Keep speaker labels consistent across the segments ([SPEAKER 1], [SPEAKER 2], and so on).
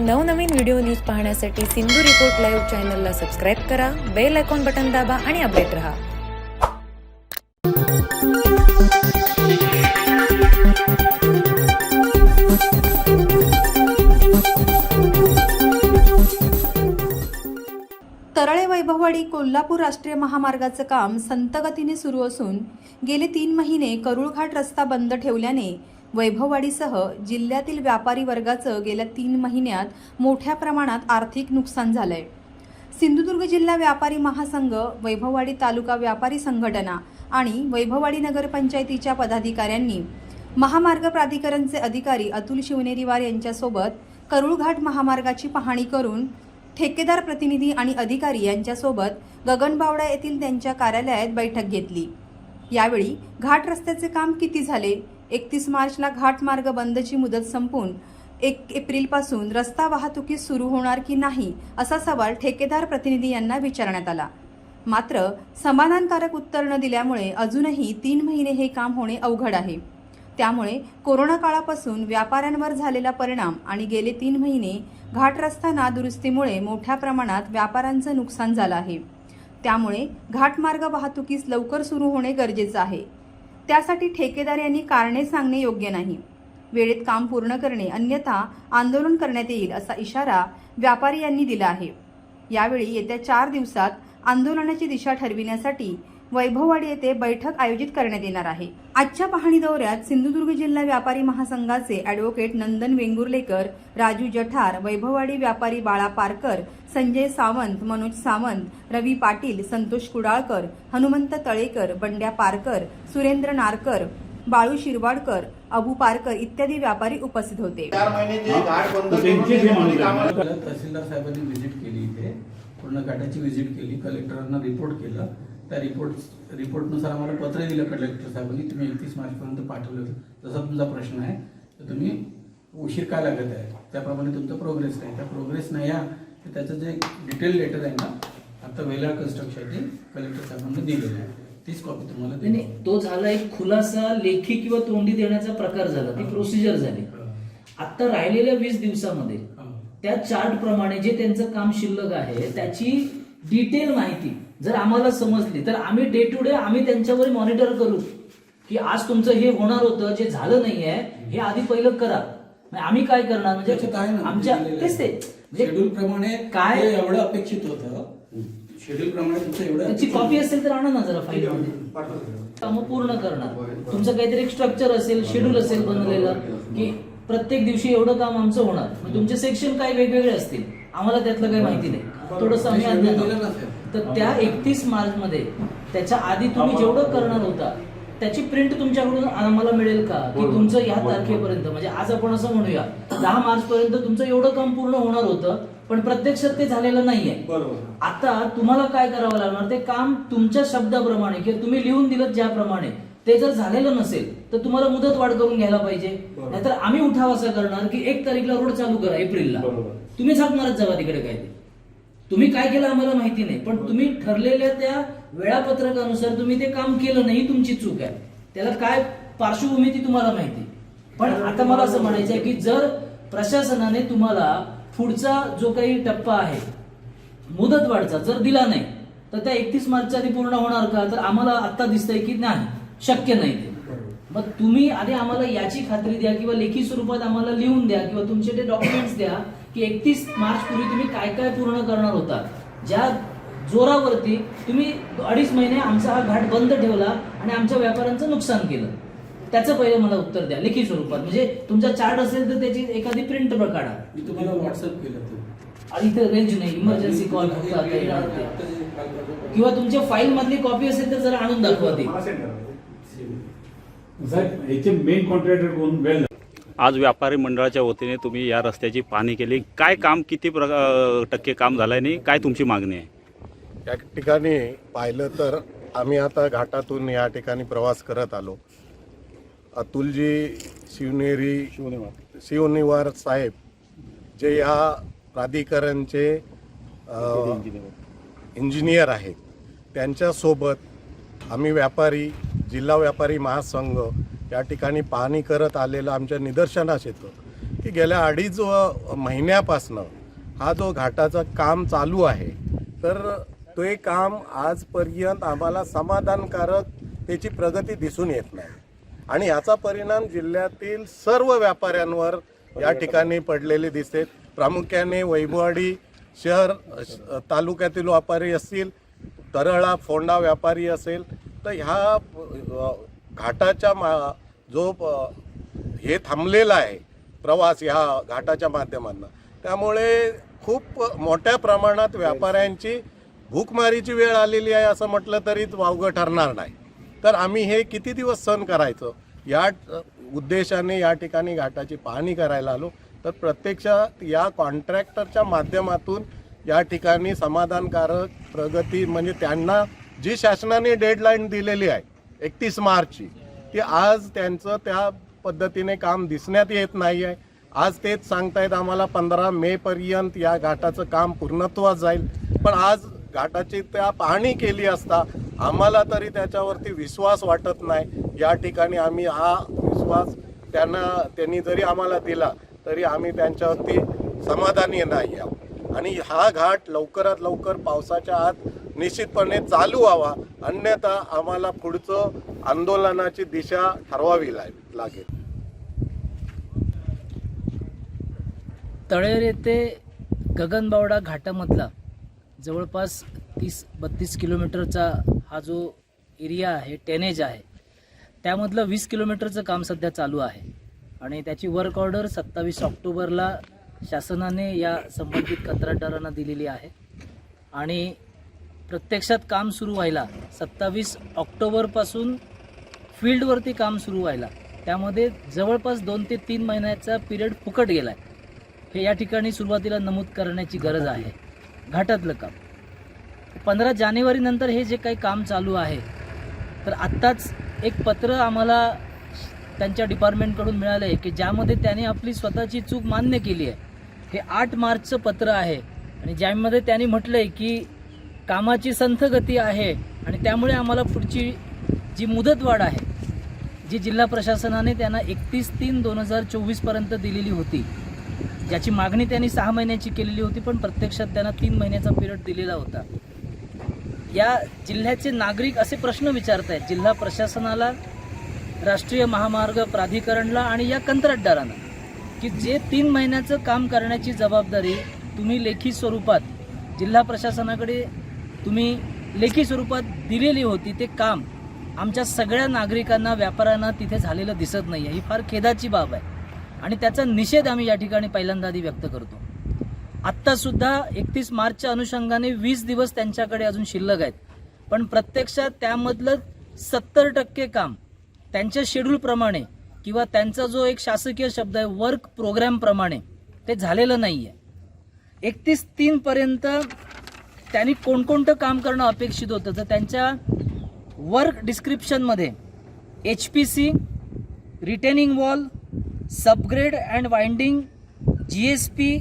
[SPEAKER 1] नवनवीन video news पाहण्यासाठी Sindhu report live चॅनलला सबस्क्राईब करा बेल आयकॉन बटन दाबा आणि अपडेट रहा.
[SPEAKER 2] तरळे वैभववाडी कोल्हापूर राष्ट्रीय महामार्गाचं काम संतगतीने सुरू असून गेले तीन महिने करुळघाट रस्ता बंद ठेवल्याने वैभववाडीसह जिल्ह्यातील व्यापारी वर्गाचं गेल्या तीन महिन्यात मोठ्या प्रमाणात आर्थिक नुकसान झालंय. सिंधुदुर्ग जिल्हा व्यापारी महासंघ वैभववाडी तालुका व्यापारी संघटना आणि वैभववाडी नगरपंचायतीच्या पदाधिकाऱ्यांनी महामार्ग प्राधिकरणचे अधिकारी अतुल शिवनेरीवार यांच्यासोबत करुळघाट महामार्गाची पाहणी करून ठेकेदार प्रतिनिधी आणि अधिकारी यांच्यासोबत गगनबावडा येथील त्यांच्या कार्यालयात बैठक घेतली. यावेळी घाट रस्त्याचे काम किती झाले? एकतीस मार्चला घाटमार्ग बंदची मुदत संपून एक एप्रिलपासून रस्ता वाहतुकीस सुरू होणार की नाही असा सवाल ठेकेदार प्रतिनिधी यांना विचारण्यात आला. मात्र समाधानकारक उत्तर न दिल्यामुळे अजूनही तीन महिने हे काम होणे अवघड आहे. त्यामुळे कोरोना काळापासून व्यापाऱ्यांवर झालेला परिणाम आणि गेले तीन महिने घाट रस्ता नादुरुस्तीमुळे मोठ्या प्रमाणात व्यापाऱ्यांचं नुकसान झालं आहे. त्यामुळे घाटमार्ग वाहतुकीस लवकर सुरू होणे गरजेचं आहे. त्यासाठी ठेकेदार यांनी कारणे सांगणे योग्य नाही. वेळेत काम पूर्ण करणे अन्यथा आंदोलन करण्यात येईल असा इशारा व्यापारी यांनी दिला आहे. यावेळी येत्या चार दिवसात आंदोलनाची दिशा ठरविण्यासाठी वैभववाडी येथे बैठक आयोजित करण्यात येणार आहे. आजच्या पाहणी दौऱ्यात सिंधुदुर्ग जिल्हा व्यापारी महासंघाचे ॲडव्होकेट नंदन वेंगुर्लेकर राजू जठार वैभववाडी व्यापारी बाळा पारकर संजय सावंत मनोज सावंत रवी पाटील संतोष कुडाळकर हनुमंत तळेकर बंड्या पारकर सुरेंद्र नारकर बाळू शिरवाडकर अबू पारकर इत्यादी व्यापारी उपस्थित होते.
[SPEAKER 3] तहसीलदार साहेबांनी व्हिजिट केली इथे. पूर्ण घाटाची व्हिजिट केली कलेक्टरांना रिपोर्ट केलं. त्या रिपोर्ट रिपोर्टनुसार आम्हाला पत्र दिलं कलेक्टर साहेबांनी. तुम्ही एकतीस मार्चपर्यंत पाठवलं जसा तुमचा प्रश्न आहे. तर तुम्ही उशीर का लागत आहे? त्याप्रमाणे तुमचा प्रोग्रेस नाही त्या प्रोग्रेस नाही आहे तर त्याचं जे डिटेल लेटर आहे ना आता वेला कन्स्ट्रक्शनची कलेक्टर साहेबांना दिलेलं आहे. तीच कॉपी तुम्हाला
[SPEAKER 4] नाही, तो झाला एक खुलासा लेखी किंवा तोंडी देण्याचा प्रकार झाला. ती प्रोसिजर झाली. आता राहिलेल्या वीस दिवसामध्ये त्या चार्ट प्रमाणे जे त्यांचं काम शिल्लक आहे त्याची डिटेल माहिती. जर आम्हाला समजली तर आम्ही डे टू डे आम्ही त्यांच्यावर मॉनिटर करू. की आज तुमचं हे होणार होतं जे झालं नाहीये हे आधी पहिलं करा. आम्ही काय करणार? म्हणजे आमच्या
[SPEAKER 3] दिलेलं
[SPEAKER 4] तेच ते.
[SPEAKER 3] आहे.
[SPEAKER 4] म्हणजे
[SPEAKER 3] शेड्यूल प्रमाणे
[SPEAKER 4] काय-
[SPEAKER 3] एवढं अपेक्षित होतं. शेड्यूल प्रमाणे तुमचं एवढं
[SPEAKER 4] त्याची कॉपी. असेल तर आणा ना जरा फाईल कामं पूर्ण करणार. तुमचं काहीतरी एक स्ट्रक्चर असेल शेड्यूल असेल बनवलेलं की प्रत्येक दिवशी एवढं काम आमचं होणार. तुमचे सेक्शन काय वेगवेगळे असतील? आम्हाला त्यातलं काही माहिती नाही. थोडस आम्ही. तर त्या एकतीस मार्च मध्ये त्याच्या आधी तुम्ही जेवढं करणार होता त्याची प्रिंट तुमच्याकडून आम्हाला मिळेल का? की तुमचं ह्या तारखेपर्यंत म्हणजे आज आपण असं म्हणूया दहा मार्च पर्यंत तुमचं एवढं काम पूर्ण होणार होतं पण प्रत्यक्षात ते झालेलं नाहीये. आता तुम्हाला काय करावं लागणार? ते काम तुमच्या शब्दाप्रमाणे किंवा तुम्ही लिहून दिलं ज्याप्रमाणे ते जर झालेलं नसेल तर तुम्हाला मुदत वाढ करून घ्यायला पाहिजे. नाहीतर आम्ही उठाव असा करणार की एक तारीखला रोड चालू करा एप्रिलला. तुम्हीच हात मारत जावा तिकडे काय ते. तुम्ही काय केलं आम्हाला माहिती नाही पण तुम्ही ठरलेल्या त्या वेळापत्रकानुसार तुम्ही ते काम केलं नाही ही तुमची चूक आहे. त्याला काय पार्श्वभूमी ती तुम्हाला माहिती. पण आता मला असं म्हणायचं आहे की जर प्रशासनाने तुम्हाला पुढचा जो काही टप्पा आहे मुदत वाढचा जर दिला नाही तर त्या एकतीस मार्चच्या आधी पूर्ण होणार का? तर आम्हाला आता दिसतंय की नाही. शक्य नाही ते. मग तुम्ही आधी आम्हाला याची खात्री द्या किंवा लेखी स्वरूपात आम्हाला लिहून द्या किंवा तुमचे ते डॉक्युमेंट्स द्या की एकतीस मार्च पूर्वी तुम्ही काय काय पूर्ण करणार होता. ज्या जोरावरती तुम्ही अडीच महिने आमचा हा घाट बंद ठेवला आणि आमच्या व्यापाऱ्यांचं नुकसान केलं. त्याचं पहिलं मला उत्तर द्या लेखी स्वरूपात. म्हणजे तुमचा चार्ट असेल तर त्याची एखादी प्रिंट काढा
[SPEAKER 3] मी तुम्हाला व्हॉट्सअप केलं
[SPEAKER 4] आणि इथं रेंज नाही. इमर्जन्सी कॉल फक्त. किंवा तुमच्या फाईल मधली कॉपी असेल तर जरा आणून दाखवा ती.
[SPEAKER 5] साहेब याचे मेन कॉन्ट्रॅक्टर कोण? वेल
[SPEAKER 6] आज व्यापारी मंडळाच्या वतीने तुम्ही या रस्त्याची पाहणी केली. काय काम किती प्र- टक्के काम झालं आणि काय तुमची मागणी आहे?
[SPEAKER 7] या ठिकाणी पाहिलं तर आम्ही आता घाटातून या ठिकाणी प्रवास करत आलो. अतुलजी शिवनेरी शिवनिवार साहेब जे या प्राधिकरणचे इंजिनियर आहेत. त्यांच्यासोबत आम्ही व्यापारी जिल्हा व्यापारी महासंघ या ठिकाणी पाहणी करत आलेलं आमच्या निदर्शनास येतं की गेल्या अडीच व- महिन्यापासनं हा जो घाटाचं काम चालू आहे तर ते काम आजपर्यंत आम्हाला समाधानकारक त्याची प्रगती दिसून येत नाही. आणि याचा परिणाम जिल्ह्यातील सर्व व्यापाऱ्यांवर या ठिकाणी पडलेले दिसते. प्रामुख्याने वैभवाडी शहर तालुक्यातील व्यापारी असतील तरळा फोंडा व्यापारी असेल तर ह्या घाटाच्या मा जो हे थांबलेला आहे प्रवास ह्या घाटाच्या माध्यमांना त्यामुळे खूप मोठ्या प्रमाणात व्यापाऱ्यांची भूकमारीची वेळ आलेली आहे असं म्हटलं तरीच वावगं ठरणार नाही. तर आम्ही हे किती दिवस सहन करायचं? या उद्देशाने या ठिकाणी घाटाची पाहणी करायला आलो. तर प्रत्यक्षात या कॉन्ट्रॅक्टरच्या माध्यमातून या ठिकाणी समाधानकारक प्रगती म्हणजे त्यांना जी शासनाने डेडलाईन दिलेली आहे एकतीस मार्चची ती आज त्यांचं त्या पद्धतीने काम दिसण्यात येत नाही आहे आज तेच सांगतायत आम्हाला पंधरा मेपर्यंत या घाटाचं काम पूर्णत्वात जाईल. पण आज घाटाची त्या पाहणी केली असता आम्हाला तरी त्याच्यावरती विश्वास वाटत नाही. या ठिकाणी आम्ही हा विश्वास त्यांना त्यांनी जरी आम्हाला दिला तरी आम्ही त्यांच्यावरती समाधानी नाही आहोत. आणि हा घाट लवकरात लवकर पावसाच्या आत निश्चितपणे चालू व्हावा अन्यथा आम्हाला पुढचं आंदोलनाची दिशा ठरवावी लाग- लागेल.
[SPEAKER 4] तळेर येथे गगनबावडा घाटामधला जवळपास तीस बत्तीस किलोमीटरचा हा जो एरिया आहे टेनेज आहे त्यामधलं वीस किलोमीटरचं काम सध्या चालू आहे. आणि त्याची वर्क ऑर्डर सत्तावीस ऑक्टोबरला शासनाने या संबंधित कंत्राटदारांना दिलेली आहे. आणि प्रत्यक्षात काम सुरू व्हायला सत्तावीस ऑक्टोबरपासून फील्डवरती काम सुरू व्हायला. त्यामध्ये जवळपास दोन ते तीन महिन्याचा पिरियड फुकट गेला आहे हे या ठिकाणी सुरुवातीला नमूद करण्याची गरज आहे. घाटातलं काम. पंधरा जानेवारीनंतर हे जे काही काम चालू आहे तर आत्ताच एक पत्र आम्हाला त्यांच्या डिपार्टमेंटकडून मिळालं आहे की ज्यामध्ये त्याने आपली स्वतःची चूक मान्य केली आहे. हे आठ मार्चचं पत्र आहे. आणि ज्यामध्ये त्यांनी म्हटलं आहे की कामाची संथ गती आहे आणि त्यामुळे आम्हाला पुढची जी मुदतवाढ आहे जी जिल्हा प्रशासनाने त्यांना एकतीस तीन दोन हजार चोवीसपर्यंत दिलेली होती. ज्याची मागणी त्यांनी सहा महिन्याची केलेली होती पण प्रत्यक्षात त्यांना तीन महिन्याचा पिरियड दिलेला होता. या जिल्ह्याचे नागरिक असे प्रश्न विचारत आहेत जिल्हा प्रशासनाला राष्ट्रीय महामार्ग प्राधिकरणला आणि या कंत्राटदारांना. की जे तीन महिन्याचं काम करण्याची जबाबदारी तुम्ही लेखी स्वरूपात जिल्हा प्रशासनाकडे तुम्ही लेखी स्वरूपात दिलेली होती ते काम आमच्या सगळ्या नागरिकांना व्यापाऱ्यांना तिथे झालेलं दिसत नाही आहे ही फार खेदाची बाब आहे. आणि त्याचा निषेध आम्ही या ठिकाणी पहिल्यांदा आधी व्यक्त करतो. आत्तासुद्धा एकतीस मार्चच्या अनुषंगाने वीस दिवस त्यांच्याकडे अजून शिल्लक आहेत. पण प्रत्यक्षात त्यामधलं सत्तर टक्के काम त्यांच्या शेड्यूलप्रमाणे किंवा त्यांचा जो एक शासकीय शब्द आहे वर्क प्रोग्रॅमप्रमाणे ते झालेलं नाही आहे एकतीस तीनपर्यंत त्यांनी कोणकोणतं काम करणं अपेक्षित होतं? तर त्यांच्या वर्क डिस्क्रिप्शनमध्ये H P C retaining wall subgrade and winding G S P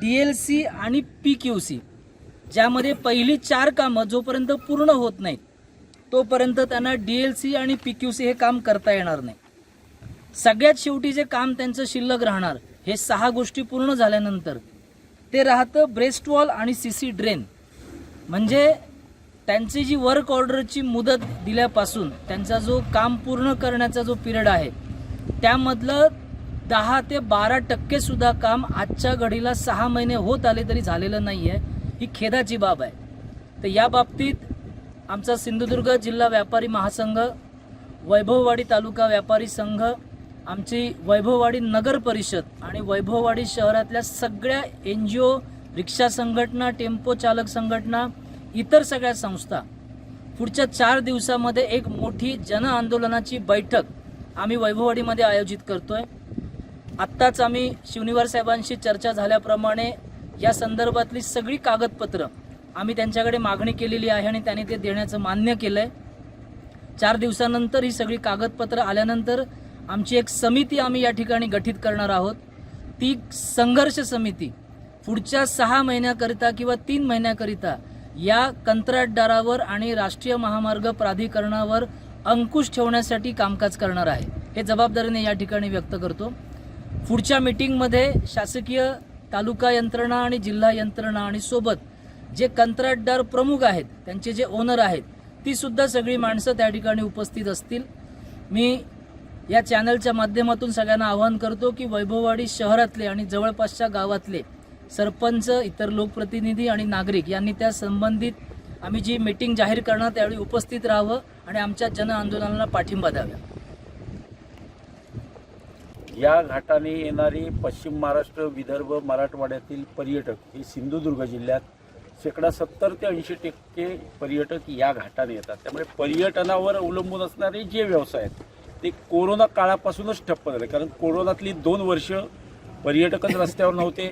[SPEAKER 4] D L C आणि पी क्यू सी ज्यामध्ये पहिली चार कामं जोपर्यंत पूर्ण होत नाहीत तोपर्यंत त्यांना डी एल सी आणि पी क्यू सी हे काम करता येणार नाही. सगळ्यात शेवटी जे काम त्यांचं शिल्लक राहणार हे सहा गोष्टी पूर्ण झाल्यानंतर ते राहतं ब्रेस्ट वॉल आणि सी सी ड्रेन म्हणजे त्यांची जी वर्क ऑर्डरची मुदत दिल्यापासून त्यांचा जो काम पूर्ण करण्याचा जो पिरियड आहे त्यामधलं दहा ते बारा टक्केसुद्धा काम आजच्या घडीला सहा महिने होत आले तरी झालेलं नाही आहे ही खेदाची बाब आहे. तर या बाबतीत आमचा सिंधुदुर्ग जिल्हा व्यापारी महासंघ वैभववाडी तालुका व्यापारी संघ आमची वैभववाडी नगर परिषद आणि वैभववाडी शहरातल्या सगळ्या एन जी ओ रिक्षा संघटना टेम्पो चालक संघटना इतर सगळ्या संस्था पुढच्या चार दिवसामध्ये एक मोठी जन आंदोलनाची बैठक आम्ही वैभववाडीमध्ये आयोजित करतोय. आत्ताच आम्ही शिवनिवार साहेबांशी चर्चा झाल्याप्रमाणे या संदर्भातली सगळी कागदपत्रं आम्ही त्यांच्याकडे मागणी केलेली आहे आणि त्यांनी ते देण्याचं मान्य केलं आहे चार दिवसानंतर ही सगळी कागदपत्रं आल्यानंतर आमची एक समिती आम्ही या ठिकाणी गठीत करणार आहोत. ती संघर्ष समिती पुढच्या सहा महिन्याकरिता किंवा तीन महिन्याकरिता या कंत्राटदारावर आणि राष्ट्रीय महामार्ग प्राधिकरणावर अंकुश ठेवण्यासाठी कामकाज करणार आहे. हे जबाबदारीने या ठिकाणी व्यक्त करतो. पुढच्या मीटिंगमध्ये शासकीय तालुका यंत्रणा आणि जिल्हा यंत्रणा आणि सोबत जे कंत्राटदार प्रमुख आहेत त्यांचे जे ओनर आहेत ती सुद्धा सगळी माणसं त्या ठिकाणी उपस्थित असतील. मी या चॅनलच्या माध्यमातून सगळ्यांना आवाहन करतो की वैभववाडी शहरातले आणि जवळपासच्या गावातले सरपंच इतर लोकप्रतिनिधी आणि नागरिक यांनी त्या संबंधित आम्ही जी मीटिंग जाहीर करणार त्यावेळी उपस्थित राहावं आणि आमच्या जन आंदोलनाला पाठिंबा द्यावा.
[SPEAKER 8] या घाटाने येणारे पश्चिम महाराष्ट्र विदर्भ मराठवाड्यातील पर्यटक हे सिंधुदुर्ग जिल्ह्यात शेकडा सत्तर ते ऐंशी टक्के पर्यटक या घाटाने येतात. त्यामुळे पर्यटनावर अवलंबून असणारे जे व्यवसाय आहेत ते कोरोना काळापासूनच ठप्प झाले. कारण कोरोनातली दोन वर्ष पर्यटकच रस्त्यावर नव्हते.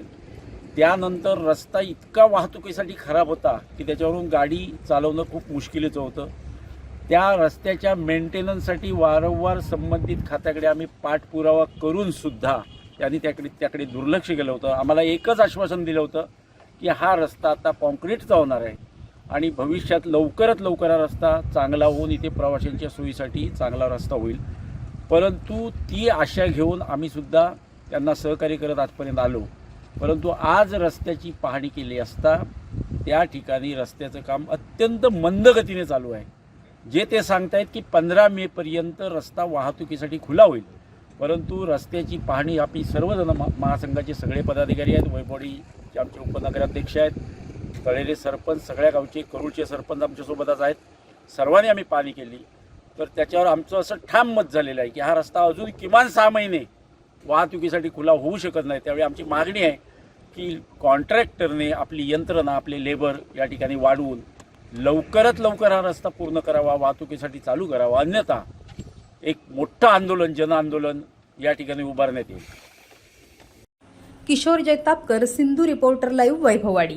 [SPEAKER 8] त्यानंतर रस्ता इतका वाहतुकीसाठी खराब होता की त्याच्यावरून गाडी चालवणं खूप मुश्किलीचं होतं. त्या रस्त्याच्या मेंटेनन्ससाठी वारंवार संबंधित खात्याकडे आम्ही पाठपुरावा करूनसुद्धा त्यांनी त्याकडे त्याकडे दुर्लक्ष केलं होतं. आम्हाला एकच आश्वासन दिलं होतं की हा रस्ता आता कॉन्क्रीटचा होणार आहे आणि भविष्यात लवकरात लवकर हा रस्ता चांगला होऊन इथे प्रवाशांच्या सोयीसाठी चांगला रस्ता होईल. परंतु ती आशा घेऊन आम्हीसुद्धा त्यांना सहकार्य करत आजपर्यंत आलो. परंतु आज रस्त्याची पाहणी केली असता त्या ठिकाणी रस्त्याचं काम अत्यंत मंद गतीने चालू आहे. जे ते सांगतायत की पंधरा मेपर्यंत रस्ता वाहतुकीसाठी खुला होईल. परंतु रस्त्याची पाहणी आपली सर्वजण महासंघाचे सगळे पदाधिकारी आहेत वैभवडीचे आमचे उपनगराध्यक्ष आहेत तळेले सरपंच सगळ्या गावचे करूळचे सरपंच आमच्यासोबतच आहेत. सर्वांनी आम्ही पाहणी केली. तर त्याच्यावर आमचं असं ठाम मत झालेलं आहे की हा रस्ता अजून किमान सहा महिने वाहतुकीसाठी खुला होऊ शकत नाही. त्यावेळी आमची मागणी आहे की कॉन्ट्रॅक्टरने आपली यंत्रणा आपले लेबर या ठिकाणी वाढवून लवकरात लवकर हा रस्ता पूर्ण करावा वाहतुकीसाठी चालू करावा. अन्यथा एक मोठं आंदोलन जन आंदोलन या ठिकाणी उभारण्यात येईल.
[SPEAKER 2] Kishor Jaitapkar Sindhu reporter live Vaibhavwadi.